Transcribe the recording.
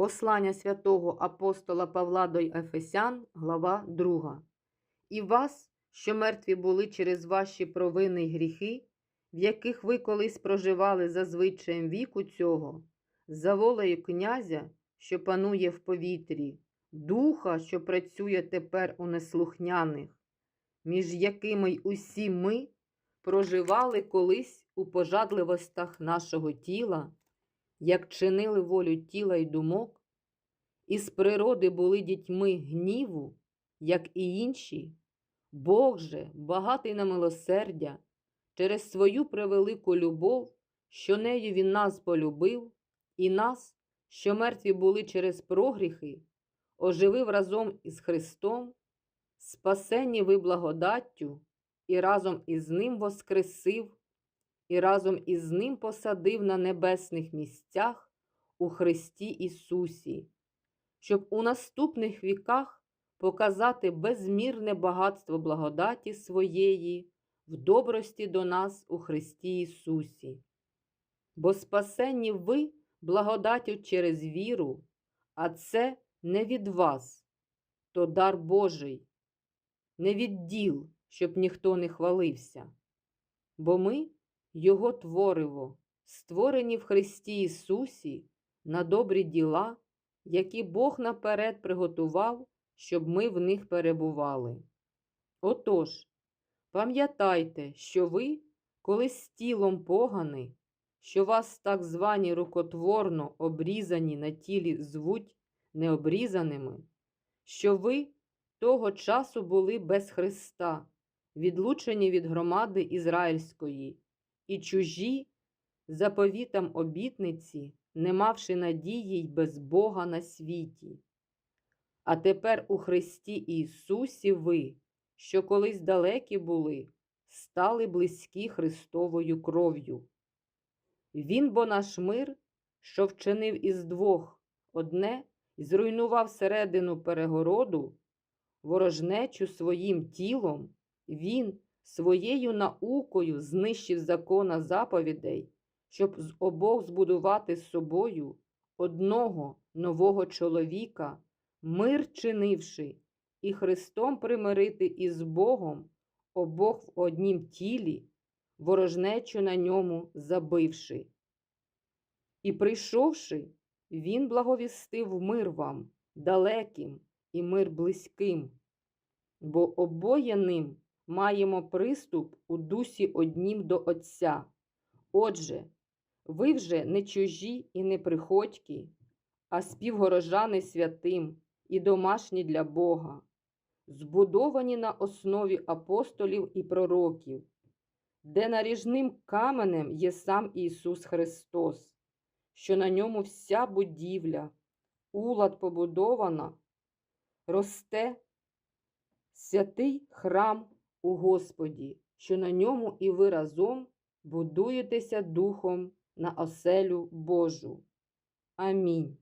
Послання святого апостола Павла до Ефесян, глава 2. І вас, що мертві були через ваші провини й гріхи, в яких ви колись проживали за звичаєм віку цього, за волею князя, що панує в повітрі, духа, що працює тепер у неслухняних, між якими й усі ми проживали колись у пожадливостях нашого тіла, як чинили волю тіла й думок, і з природи були дітьми гніву, як і інші, Бог же, багатий на милосердя, через свою превелику любов, що нею Він нас полюбив, і нас, що мертві були через прогріхи, оживив разом із Христом, спасені ви благодаттю, і разом із Ним воскресив, і разом із Ним посадив на небесних місцях у Христі Ісусі, щоб у наступних віках показати безмірне багатство благодаті своєї в добрості до нас у Христі Ісусі. Бо спасені ви благодаттю через віру, а це не від вас, то дар Божий, не від діл, щоб ніхто не хвалився. Бо ми, Його твориво, створені в Христі Ісусі на добрі діла, які Бог наперед приготував, щоб ми в них перебували. Отож, пам'ятайте, що ви, колись тілом погани, що вас так звані рукотворно обрізані на тілі звуть необрізаними, що ви того часу були без Христа, відлучені від громади Ізраїльської, і чужі заповітам обітниці, не мавши надії й без Бога на світі. А тепер у Христі Ісусі ви, що колись далекі були, стали близькі Христовою кров'ю. Він бо наш мир, що вчинив із двох одне і зруйнував середину перегороду, ворожнечу своїм тілом, він своєю наукою знищив закона заповідей, щоб з обох збудувати з собою одного нового чоловіка, мир чинивши, і Христом примирити із Богом обох в однім тілі, ворожнечу на ньому забивши. І прийшовши, він благовістив мир вам, далеким і мир близьким, бо обоє ним маємо приступ у дусі однім до Отця. Отже, ви вже не чужі і не приходькі, а співгорожани святим і домашні для Бога, збудовані на основі апостолів і пророків, де наріжним каменем є сам Ісус Христос, що на ньому вся будівля, улад побудована, росте святий храм у Господі, що на ньому і ви разом будуєтеся Духом на оселю Божу. Амінь.